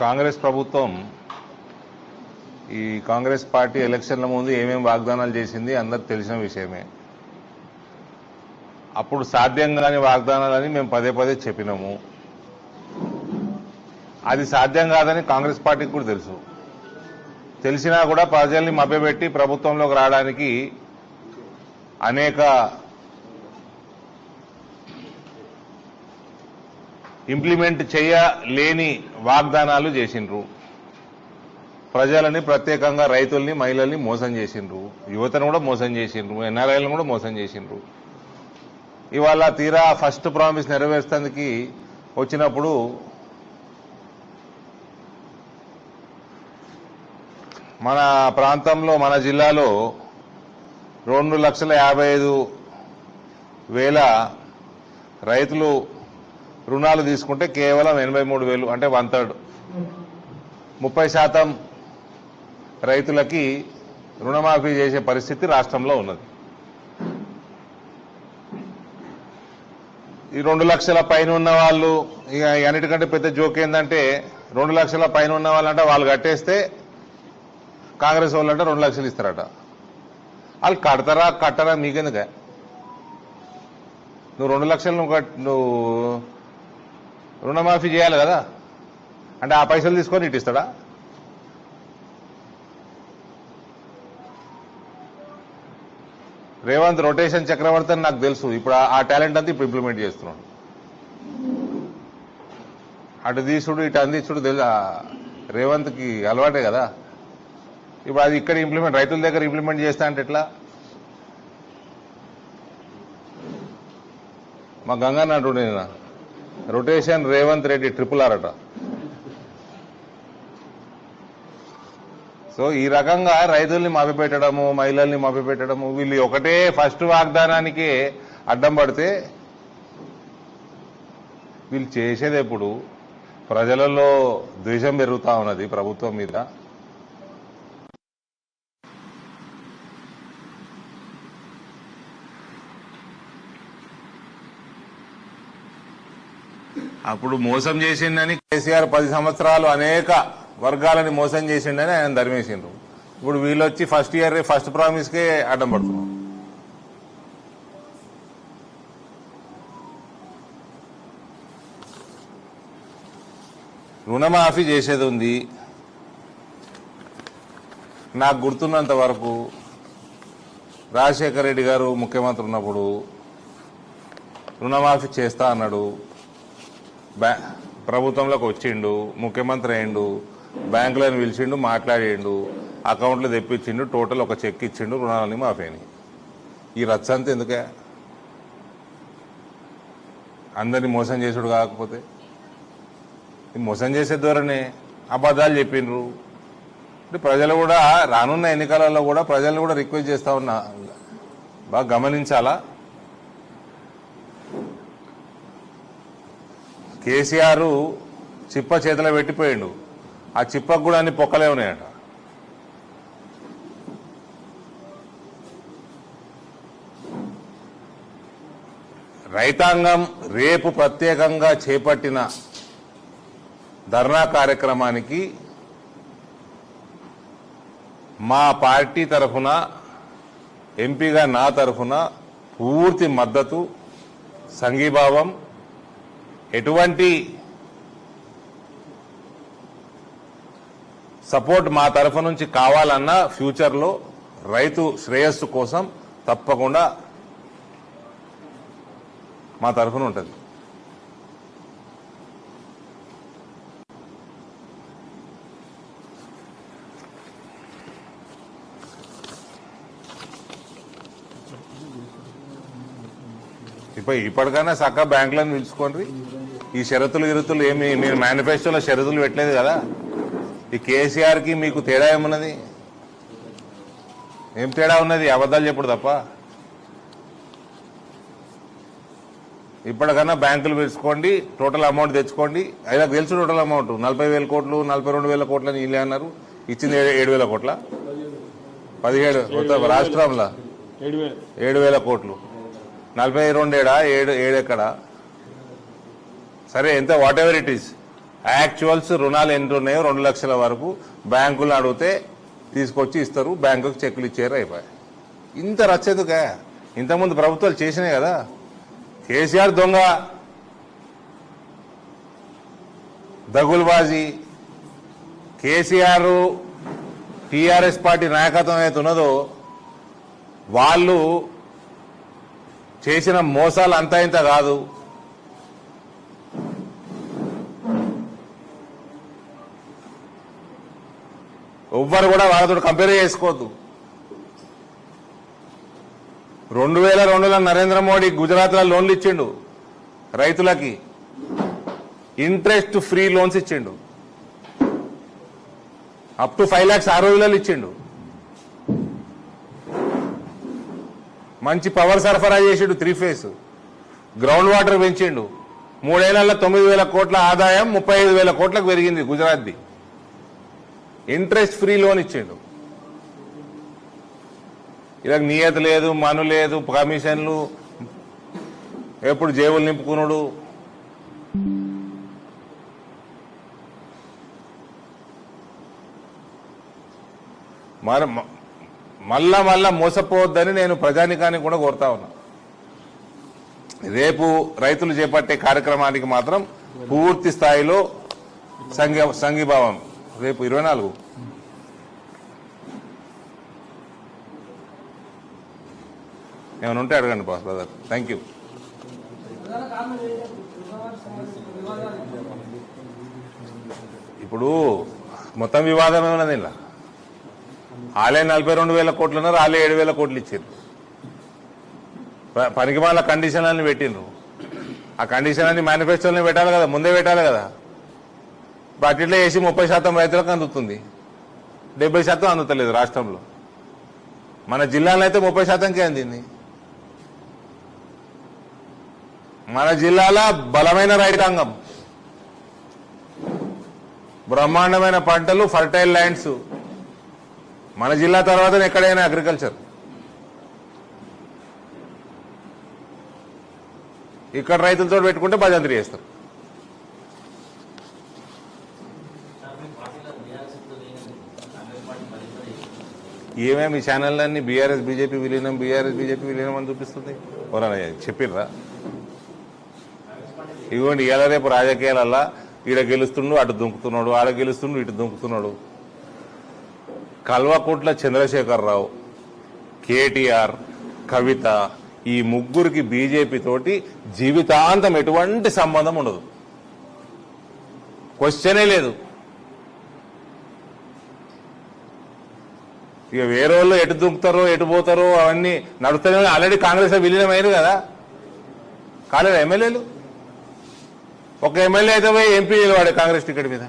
కాంగ్రెస్ ప్రభుత్వం ఈ కాంగ్రెస్ పార్టీ ఎలక్షన్ల ముందు ఏమేమి వాగ్దానాలు చేసింది అందరికి తెలిసిన విషయమే. అప్పుడు సాధ్యం కాని వాగ్దానాలని మేము పదే పదే చెప్పినాము. అది సాధ్యం కాదని కాంగ్రెస్ పార్టీకి కూడా తెలుసు. తెలిసినా కూడా ప్రజల్ని మభ్యపెట్టి ప్రభుత్వంలోకి రావడానికి అనేక ఇంప్లిమెంట్ చేయలేని వాగ్దానాలు చేసిండ్రు. ప్రజలని ప్రత్యేకంగా రైతుల్ని మహిళల్ని మోసం చేసిండ్రు. యువతను కూడా మోసం చేసిండ్రు. ఎన్ఆర్ఐలను కూడా మోసం చేసిండ్రు. ఇవాళ తీరా ఫస్ట్ ప్రామిస్ నెరవేర్చడానికి వచ్చినప్పుడు మన ప్రాంతంలో మన జిల్లాలో రెండు లక్షల యాభై ఐదు వేల రైతులు రుణాలు తీసుకుంటే కేవలం ఎనభై మూడు వేలు అంటే వన్ థర్డ్ ముప్పై శాతం రైతులకి రుణమాఫీ చేసే పరిస్థితి రాష్ట్రంలో ఉన్నది. ఈ రెండు లక్షల పైన ఉన్న వాళ్ళు ఇక అన్నిటికంటే పెద్ద జోక్ ఏంటంటే రెండు లక్షల పైన ఉన్న వాళ్ళంటే వాళ్ళు కట్టేస్తే కాంగ్రెస్ వాళ్ళంటే రెండు లక్షలు ఇస్తారట. వాళ్ళు కడతారా కట్టరా మీకెందుక? నువ్వు రెండు లక్షలు నువ్వు నువ్వు రుణమాఫీ చేయాలి కదా? అంటే ఆ పైసలు తీసుకొని ఇటు ఇస్తాడా? రేవంత్ రొటేషన్ చక్రవర్తి అని నాకు తెలుసు. ఇప్పుడు ఆ- టాలెంట్ అంతా ఇప్పుడు ఇంప్లిమెంట్ చేస్తున్నాడు. అటు తీసుడు ఇటు అందించుడు తెలుసా రేవంత్కి అలవాటే కదా? ఇప్పుడు అది ఇక్కడ ఇంప్లిమెంట్ రైతుల దగ్గర ఇంప్లిమెంట్ చేస్తా అంటే ఎట్లా? మా గంగన్న అంటుండే rotation Revanth Reddy triple R అట. సో ఈ రకంగా రైతుల్ని మభ్యపెట్టడము మహిళల్ని మభ్యపెట్టడము వీళ్ళు ఒకటే ఫస్ట్ వాగ్దానానికి అడ్డం పడితే వీళ్ళు చేసేది ఎప్పుడు? ప్రజలలో ద్వేషం పెరుగుతా ఉన్నది ప్రభుత్వం మీద. అప్పుడు మోసం చేసిండని కేసీఆర్ పది సంవత్సరాలు అనేక వర్గాలని మోసం చేసిండని ఆయన ధర్మేసిండ్రు. ఇప్పుడు వీళ్ళు వచ్చి ఫస్ట్ ఇయర్ ఫస్ట్ ప్రామిస్ కే అడ్డం పడుతున్నారు. రుణమాఫీ చేసేది ఉంది. నాకు గుర్తున్నంత వరకు రాజశేఖర రెడ్డి గారు ముఖ్యమంత్రి ఉన్నప్పుడు రుణమాఫీ చేస్తా అన్నాడు. ప్రభుత్వంలోకి వచ్చిండు ముఖ్యమంత్రి అయిండు బ్యాంకులను పిలిచిండు మాట్లాడిండు అకౌంట్లు తెప్పించిండు టోటల్ ఒక చెక్ ఇచ్చిండు రుణాలన్నీ మాఫీ ఈ రచ్చ ఎందుకే? అందరినీ మోసం చేసుడు కాకపోతే. మోసం చేసే ధోరణి అబద్ధాలు చెప్పిండ్రు. అంటే ప్రజలు కూడా రానున్న ఎన్నికలలో కూడా ప్రజలను కూడా రిక్వెస్ట్ చేస్తా ఉన్నా. బాగా గమనించాలా? కేసీఆర్ చిప్ప చేతిలో పెట్టిపోయిండు. ఆ చిప్పకు కూడా అన్ని పొక్కలే ఉన్నాయట. రైతాంగం రేపు ప్రత్యేకంగా చేపట్టిన ధర్నా కార్యక్రమానికి మా పార్టీ తరఫున ఎంపీగా నా తరఫున పూర్తి మద్దతు సంఘీభావం ఎటువంటి సపోర్ట్ మా తరఫు నుంచి కావాలన్నా ఫ్యూచర్లో రైతు శ్రేయస్సు కోసం తప్పకుండా మా తరఫున ఉంటుంది. ఇప్పుడు ఇప్పటికైనా చక్క బ్యాంకులను పిలుచుకోండి. ఈ షరతులు గిరుతులు ఏమి మీరు మేనిఫెస్టోలో షరతులు పెట్టలేదు కదా? ఈ కేసీఆర్కి మీకు తేడా ఏమున్నది? ఏం తేడా ఉన్నది? అబద్ధాలు చెప్పుడు తప్ప. ఇప్పటికన్నా బ్యాంకులు పిలుచుకోండి టోటల్ అమౌంట్ తెచ్చుకోండి. అయినా తెలుసు టోటల్ అమౌంట్ నలభై వేల కోట్లు నలభై రెండు వేల కోట్లు అని అన్నారు. ఇచ్చింది ఏడు- వేల కోట్ల? పదిహేడు రాష్ట్రంలో? ఏడు వేల కోట్లు. నలభై రెండేడా? ఏడు ఏడెక్కడా? సరే ఎంత? Whatever it is actuals రుణాలు ఎంత ఉన్నాయో రెండు లక్షల వరకు బ్యాంకులు అడిగితే తీసుకొచ్చి ఇస్తారు. బ్యాంకుకి చెక్కులు ఇచ్చారు అయిపోయి ఇంత రచ్చెందుకా ఇంతకుముందు ప్రభుత్వాలు చేసినాయి కదా. కేసీఆర్ దొంగ. దగుల్బాజీ. కేసీఆర్ టీఆర్ఎస్ పార్టీ నాయకత్వం అయితే ఉన్నదో వాళ్ళు చేసిన మోసాలు అంతా ఇంత కాదు. ఎవ్వరు కూడా వాళ్ళతో కంపేర్ చేసుకోవద్దు. రెండు వేల రెండులో నరేంద్ర మోడీ గుజరాత్లో లోన్లు ఇచ్చిండు రైతులకి. ఇంట్రెస్ట్ ఫ్రీ లోన్స్ ఇచ్చిండు. అప్ టు ఫైవ్ ల్యాక్స్ ఆ రోజులలో ఇచ్చిండు. మంచి పవర్ సరఫరా చేసిండు త్రీ ఫేస్. గ్రౌండ్ వాటర్ పెంచిండు. మూడేళ్ళలో తొమ్మిది వేల కోట్ల ఆదాయం ముప్పై ఐదు వేల కోట్లకు పెరిగింది గుజరాత్ది. ఇంట్రెస్ట్ ఫ్రీ లోన్ ఇచ్చిండు. ఇలా నియత లేదు మను లేదు కమిషన్లు ఎప్పుడు జేబులు నింపుకున్నాడు మన మళ్ళా మళ్ళా మోసపోవద్దని నేను ప్రజానికానికి కూడా కోరుతా ఉన్నా. రేపు రైతులు చేపట్టే కార్యక్రమానికి మాత్రం పూర్తి స్థాయిలో సంఘ సంఘీభావం. రేపు ఇరవై నాలుగు. ఏమైనా ఉంటే అడగండి బాస్ బ్రదర్. Thank you. ఇప్పుడు మొత్తం వివాదమే ఉన్నది ఇలా. ఆలే నలభై రెండు వేల కోట్లు ఉన్నారు ఆలే ఏడు వేల కోట్లు ఇచ్చారు పనికి వాళ్ళ కండిషన్ అని పెట్టిండ్రు. ఆ కండిషన్ అన్ని మేనిఫెస్టోని పెట్టాలి కదా ముందే పెట్టాలి కదా. బడ్జెట్లో వేసి ముప్పై శాతం రైతులకు అందుతుంది. డెబ్బై శాతం అందుతలేదు రాష్ట్రంలో. మన జిల్లాలో అయితే ముప్పై శాతంకే అందింది. మన జిల్లాలో బలమైన రైతాంగం. బ్రహ్మాండమైన పంటలు ఫర్టైల్ ల్యాండ్స్ మన జిల్లా తర్వాత ఎక్కడైనా అగ్రికల్చర్ ఇక్కడ రైతులతో పెట్టుకుంటే భజంత్రి చేస్తారు. ఏమేమి ఈ ఛానళ్ళన్నీ బీఆర్ఎస్ బీజేపీ విలీనం బీఆర్ఎస్ బీజేపీ విలీనం అని చూపిస్తుంది? ఎవరన్నా చెప్పిర్రా? ఇవ్వండి ఇవాళ రేపు రాజకీయాలల్లా ఈడ గెలుస్తుండు అటు దుంకుతున్నాడు ఆడ గెలుస్తుండు ఇటు దుంకుతున్నాడు. కల్వకుంట్ల చంద్రశేఖరరావు కేటీఆర్ కవిత ఈ ముగ్గురికి బీజేపీ తోటి జీవితాంతం ఎటువంటి సంబంధం ఉండదు. క్వశ్చనే లేదు. ఇక వేరే వాళ్ళు ఎటు దుంకుతారో ఎటు పోతారో అవన్నీ నడుస్తూనే ఆల్రెడీ కాంగ్రెస్ విలీనం విలీనమైనరు కదా. కాలేదు ఎమ్మెల్యేలు? ఒక ఎమ్మెల్యే అయితే పోయి ఎంపీ నిలవాడే కాంగ్రెస్ టికెట్ మీద.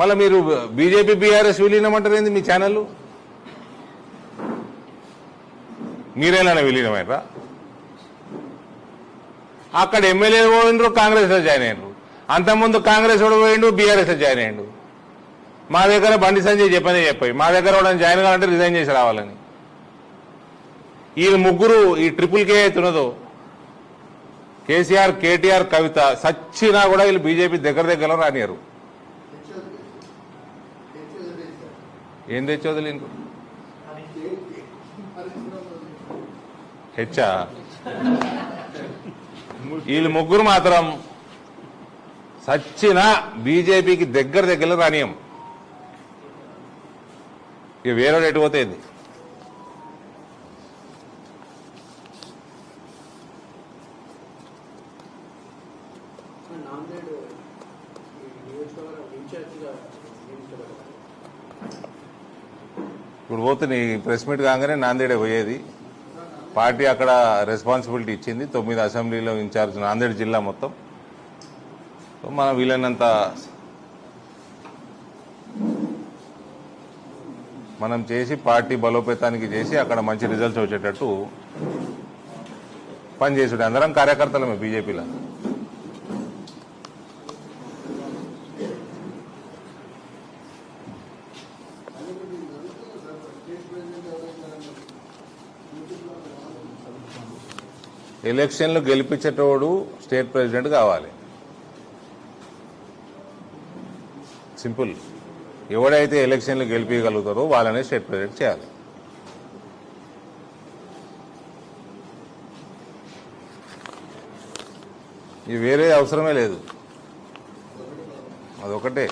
మళ్ళీ మీరు బీజేపీ బీఆర్ఎస్ విలీనమంటారు ఏంది మీ ఛానల్ మీరేలానే విలీనమైనరా? అక్కడ ఎమ్మెల్యే పోయినరు కాంగ్రెస్లో జాయిన్ అయినరు. అంతకుముందు కాంగ్రెస్ కూడా పోయిండు బీఆర్ఎస్లో జాయిన్ అయ్యిండు మా దగ్గర బండి సంజయ్ చెప్పనే చెప్పాయి మా దగ్గర కూడా జాయిన్ కావాలంటే రిజైన్ చేసి రావాలని. ఈ ముగ్గురు ఈ ట్రిపుల్ కే అవుతున్నదో కేసీఆర్ కేటీఆర్ కవిత సచ్చినా కూడా వీళ్ళు బీజేపీ దగ్గర దగ్గర రానియరు. ఏం తెచ్చోదు లేని హెచ్చా? వీళ్ళు ముగ్గురు మాత్రం సచ్చిన బీజేపీకి దగ్గర దగ్గర రానియం. ఇక వేరే రేటు పోతే పోతుంది ప్రెస్ మీట్ కాగానే నాందేడే పోయేది. పార్టీ అక్కడ రెస్పాన్సిబిలిటీ ఇచ్చింది. తొమ్మిది అసెంబ్లీలో ఇన్ఛార్జ్ నాందేడ్ జిల్లా మొత్తం. సో మనం వీలైనంత మనం చేసి పార్టీ బలోపేతానికి చేసి అక్కడ మంచి రిజల్ట్స్ వచ్చేటట్టు పనిచేసుడు అందరం కార్యకర్తలమే బీజేపీలో. ఎలక్షన్లు గెలిపించేటోడు స్టేట్ ప్రెసిడెంట్ కావాలి. సింపుల్. ఎవడైతే ఎలక్షన్లు గెలిపించగలుగుతారో వాళ్ళనే స్టేట్ ప్రెసిడెంట్ చేయాలి. ఇది వేరే అవసరమే లేదు. అదొకటే.